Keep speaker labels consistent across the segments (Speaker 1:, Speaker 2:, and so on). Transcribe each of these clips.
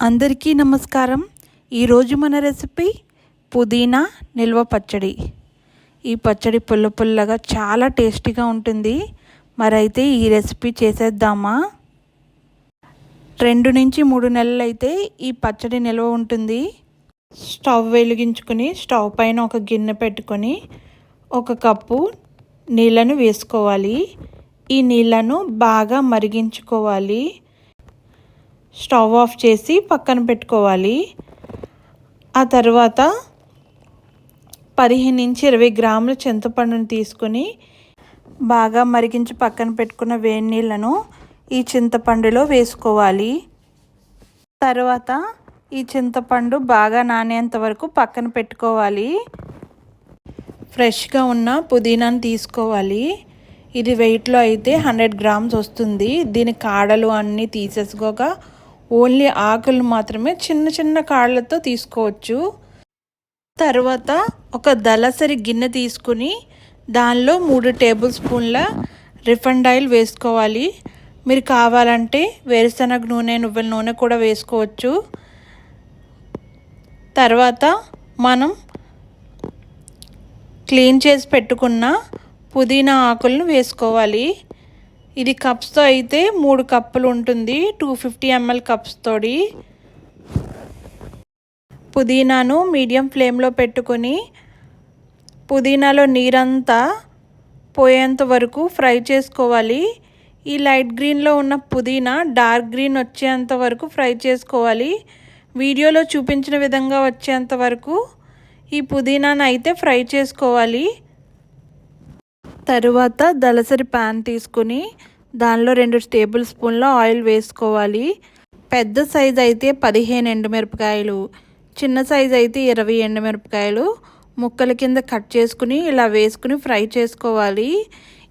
Speaker 1: అందరికీ నమస్కారం. ఈరోజు మన రెసిపీ పుదీనా నిల్వ పచ్చడి. ఈ పచ్చడి పుల్ల పుల్లగా చాలా టేస్టీగా ఉంటుంది. మరైతే ఈ రెసిపీ చేసేద్దామా? రెండు నుంచి మూడు నెలలు అయితే ఈ పచ్చడి నిల్వ ఉంటుంది. స్టవ్ వెలిగించుకొని స్టవ్ పైన ఒక గిన్నె పెట్టుకొని ఒక కప్పు నీళ్ళను వేసుకోవాలి. ఈ నీళ్ళను బాగా మరిగించుకోవాలి. స్టవ్ ఆఫ్ చేసి పక్కన పెట్టుకోవాలి. ఆ తర్వాత పదిహేను నుంచి ఇరవై గ్రాముల చింతపండును తీసుకొని బాగా మరిగించి పక్కన పెట్టుకున్న వేడి నీళ్ళను ఈ చింతపండులో వేసుకోవాలి. తర్వాత ఈ చింతపండు బాగా నానేంత వరకు పక్కన పెట్టుకోవాలి. ఫ్రెష్గా ఉన్న పుదీనాను తీసుకోవాలి. ఇది వెయిట్లో అయితే హండ్రెడ్ గ్రామ్స్ వస్తుంది. దీని కాడలు అన్నీ తీసేసుకోగా ఓన్లీ ఆకులు మాత్రమే చిన్న చిన్న కాళ్ళతో తీసుకోవచ్చు. తర్వాత ఒక దళసరి గిన్నె తీసుకుని దానిలో మూడు టేబుల్ స్పూన్ల రిఫండ్ ఆయిల్ వేసుకోవాలి. మీరు కావాలంటే వేరుశనగ నూనె నువ్వుల నూనె కూడా వేసుకోవచ్చు. తర్వాత మనం క్లీన్ చేసి పెట్టుకున్న పుదీనా ఆకులను వేసుకోవాలి. ఇది కప్స్తో అయితే మూడు కప్పులు ఉంటుంది. టూ ఫిఫ్టీ ఎంఎల్ కప్స్ తోడి పుదీనాను మీడియం ఫ్లేమ్లో పెట్టుకొని పుదీనాలో నీరంతా పోయేంత వరకు ఫ్రై చేసుకోవాలి. ఈ లైట్ గ్రీన్లో ఉన్న పుదీనా డార్క్ గ్రీన్ వచ్చేంత వరకు ఫ్రై చేసుకోవాలి. వీడియోలో చూపించిన విధంగా వచ్చేంత వరకు ఈ పుదీనాను అయితే ఫ్రై చేసుకోవాలి. తరువాత దలసరి ప్యాన్ తీసుకుని దానిలో రెండు టేబుల్ స్పూన్ల ఆయిల్ వేసుకోవాలి. పెద్ద సైజ్ అయితే పదిహేను ఎండుమిరపకాయలు చిన్న సైజ్ అయితే ఇరవై ఎండుమిరపకాయలు ముక్కల కింద కట్ చేసుకుని ఇలా వేసుకుని ఫ్రై చేసుకోవాలి.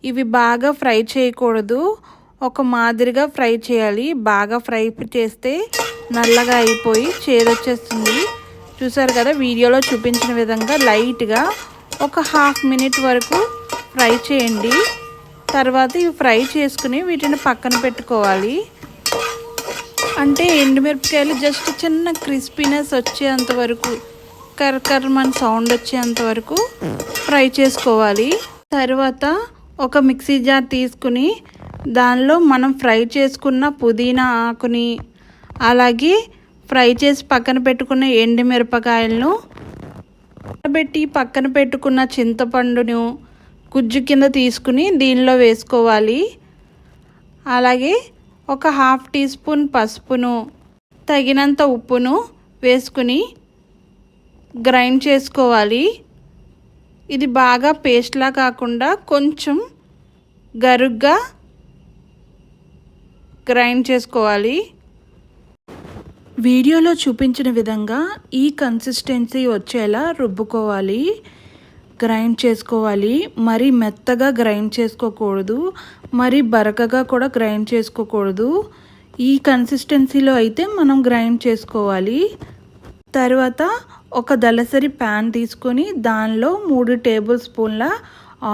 Speaker 1: ఇవి బాగా ఫ్రై చేయకూడదు. ఒక మాదిరిగా ఫ్రై చేయాలి. బాగా ఫ్రై చేస్తే నల్లగా అయిపోయి చేదొచ్చేస్తుంది. చూసారు కదా వీడియోలో చూపించిన విధంగా లైట్గా ఒక హాఫ్ మినిట్ వరకు ఫ్రై చేయండి. తర్వాత ఇవి ఫ్రై చేసుకుని వీటిని పక్కన పెట్టుకోవాలి. అంటే ఎండుమిరపకాయలు జస్ట్ చిన్న క్రిస్పీనెస్ వచ్చేంత వరకు కర్కర్మన్ సౌండ్ వచ్చేంత వరకు ఫ్రై చేసుకోవాలి. తర్వాత ఒక మిక్సీ జార్ తీసుకుని దానిలో మనం ఫ్రై చేసుకున్న పుదీనా ఆకుని అలాగే ఫ్రై చేసి పక్కన పెట్టుకున్న ఎండుమిరపకాయలను పెట్టి పక్కన పెట్టుకున్న చింతపండును గుజ్జు కింద తీసుకుని దీనిలో వేసుకోవాలి. అలాగే ఒక హాఫ్ టీ స్పూన్ పసుపును తగినంత ఉప్పును వేసుకుని గ్రైండ్ చేసుకోవాలి. ఇది బాగా పేస్ట్లా కాకుండా కొంచెం గరుగ్గా గ్రైండ్ చేసుకోవాలి. వీడియోలో చూపించిన విధంగా ఈ కన్సిస్టెన్సీ వచ్చేలా రుబ్బుకోవాలి. గ్రైండ్ చేసుకోవాలి. మరి మెత్తగా గ్రైండ్ చేసుకోకూడదు. మరి బరకగా కూడా గ్రైండ్ చేసుకోకూడదు. ఈ కన్సిస్టెన్సీలో అయితే మనం గ్రైండ్ చేసుకోవాలి. తర్వాత ఒక దళసరి ప్యాన్ తీసుకొని దానిలో మూడు టేబుల్ స్పూన్ల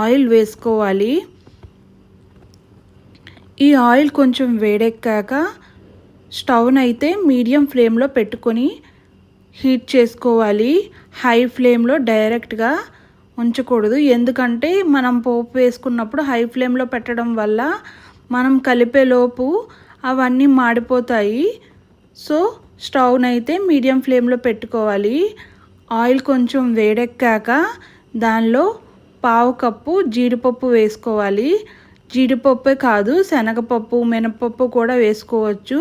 Speaker 1: ఆయిల్ వేసుకోవాలి. ఈ ఆయిల్ కొంచెం వేడెక్కాక స్టవ్ను అయితే మీడియం ఫ్లేమ్లో పెట్టుకొని హీట్ చేసుకోవాలి. హై ఫ్లేమ్లో డైరెక్ట్గా ఉంచకూడదు. ఎందుకంటే మనం పోపు వేసుకున్నప్పుడు హై ఫ్లేమ్లో పెట్టడం వల్ల మనం కలిపేలోపు అవన్నీ మాడిపోతాయి. సో స్టవ్ని అయితే మీడియం ఫ్లేమ్లో పెట్టుకోవాలి. ఆయిల్ కొంచెం వేడెక్కాక దానిలో పావు కప్పు జీడిపప్పు వేసుకోవాలి. జీడిపప్పే కాదు శనగపప్పు మినపప్పు కూడా వేసుకోవచ్చు.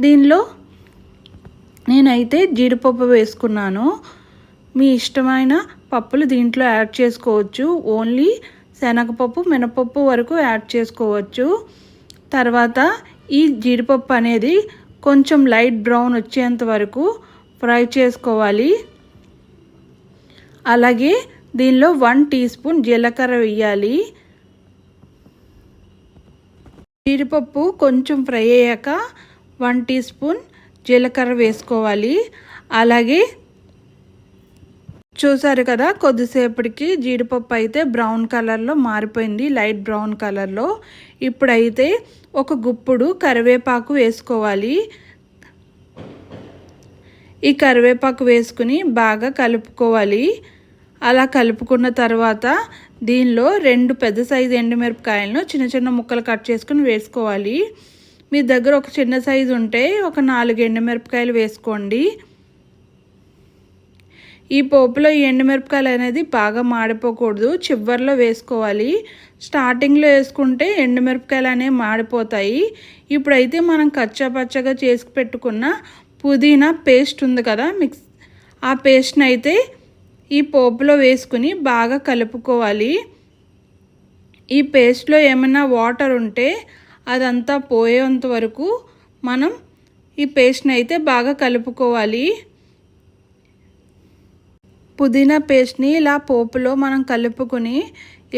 Speaker 1: దీనిలో నేనైతే జీడిపప్పు వేసుకున్నాను. మీ ఇష్టమైన పప్పులు దీంట్లో యాడ్ చేసుకోవచ్చు. ఓన్లీ శనగపప్పు మినపప్పు వరకు యాడ్ చేసుకోవచ్చు. తర్వాత ఈ జీడిపప్పు అనేది కొంచెం లైట్ బ్రౌన్ వచ్చేంత వరకు ఫ్రై చేసుకోవాలి. అలాగే దీనిలో వన్ టీ స్పూన్ జీలకర్ర వేయాలి. జీడిపప్పు కొంచెం ఫ్రై అయ్యాక వన్ టీ స్పూన్ జీలకర్ర వేసుకోవాలి. అలాగే చూసారు కదా కొద్దిసేపటికి జీడిపప్పు అయితే బ్రౌన్ కలర్లో మారిపోయింది లైట్ బ్రౌన్ కలర్లో. ఇప్పుడైతే ఒక గుప్పుడు కరివేపాకు వేసుకోవాలి. ఈ కరివేపాకు వేసుకుని బాగా కలుపుకోవాలి. అలా కలుపుకున్న తర్వాత దీనిలో రెండు పెద్ద సైజు ఎండుమిరపకాయలను చిన్న చిన్న ముక్కలు కట్ చేసుకుని వేసుకోవాలి. మీ దగ్గర ఒక చిన్న సైజు ఉంటే ఒక నాలుగు ఎండుమిరపకాయలు వేసుకోండి. ఈ పోపులో ఈ ఎండుమిరపకాయలు అనేది బాగా మాడిపోకూడదు. చివరిలో వేసుకోవాలి. స్టార్టింగ్లో వేసుకుంటే ఎండుమిరపకాయలు అనేవి మాడిపోతాయి. ఇప్పుడైతే మనం కచ్చా పచ్చగా చేసి పెట్టుకున్న పుదీనా పేస్ట్ ఉంది కదా మిక్స్ ఆ పేస్ట్ని అయితే ఈ పోపులో వేసుకుని బాగా కలుపుకోవాలి. ఈ పేస్ట్లో ఏమైనా వాటర్ ఉంటే అదంతా పోయేంత వరకు మనం ఈ పేస్ట్ని అయితే బాగా కలుపుకోవాలి. పుదీనా పేస్ట్ని ఇలా పోపులో మనం కలుపుకొని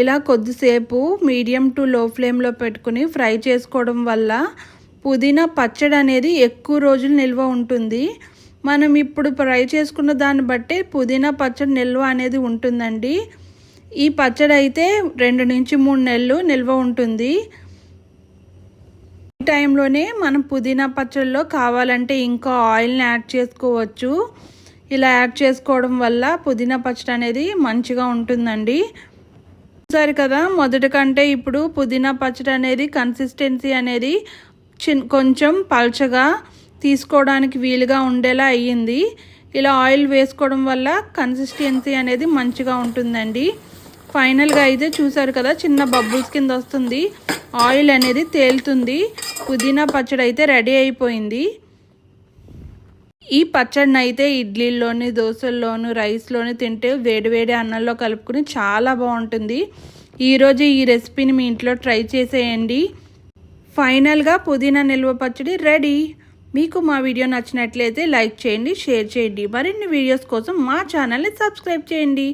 Speaker 1: ఇలా కొద్దిసేపు మీడియం టు లో ఫ్లేమ్లో పెట్టుకుని ఫ్రై చేసుకోవడం వల్ల పుదీనా పచ్చడి అనేది ఎక్కువ రోజులు నిల్వ ఉంటుంది. మనం ఇప్పుడు ఫ్రై చేసుకున్న దాన్ని బట్టి పుదీనా పచ్చడి నిల్వ అనేది ఉంటుందండి. ఈ పచ్చడి అయితే రెండు నుంచి మూడు నెలలు నిల్వ ఉంటుంది. ఈ టైంలోనే మనం పుదీనా పచ్చడిలో కావాలంటే ఇంకా ఆయిల్ని యాడ్ చేసుకోవచ్చు. ఇలా యాడ్ చేసుకోవడం వల్ల పుదీనా పచ్చడి అనేది మంచిగా ఉంటుందండి. సరే కదా మొదటి కంటే ఇప్పుడు పుదీనా పచ్చడి అనేది కన్సిస్టెన్సీ అనేది చిన్ కొంచెం పల్చగా తీసుకోవడానికి వీలుగా ఉండేలా అయ్యింది. ఇలా ఆయిల్ వేసుకోవడం వల్ల కన్సిస్టెన్సీ అనేది మంచిగా ఉంటుందండి. ఫైనల్గా అయితే చూసారు కదా చిన్న బబుల్స్ కింద వస్తుంది. ఆయిల్ అనేది తేలుతుంది. పుదీనా పచ్చడి అయితే రెడీ అయిపోయింది. ఈ పచ్చడిని అయితే ఇడ్లీలోని దోశల్లోను రైస్లోని తింటే వేడివేడి అన్నంలో కలుపుకుని చాలా బాగుంటుంది. ఈరోజు ఈ రెసిపీని మీ ఇంట్లో ట్రై చేసేయండి. ఫైనల్గా పుదీనా నిల్వ పచ్చడి రెడీ. మీకు మా వీడియో నచ్చినట్లయితే లైక్ చేయండి షేర్ చేయండి. మరిన్ని వీడియోస్ కోసం మా ఛానల్ని సబ్స్క్రైబ్ చేయండి.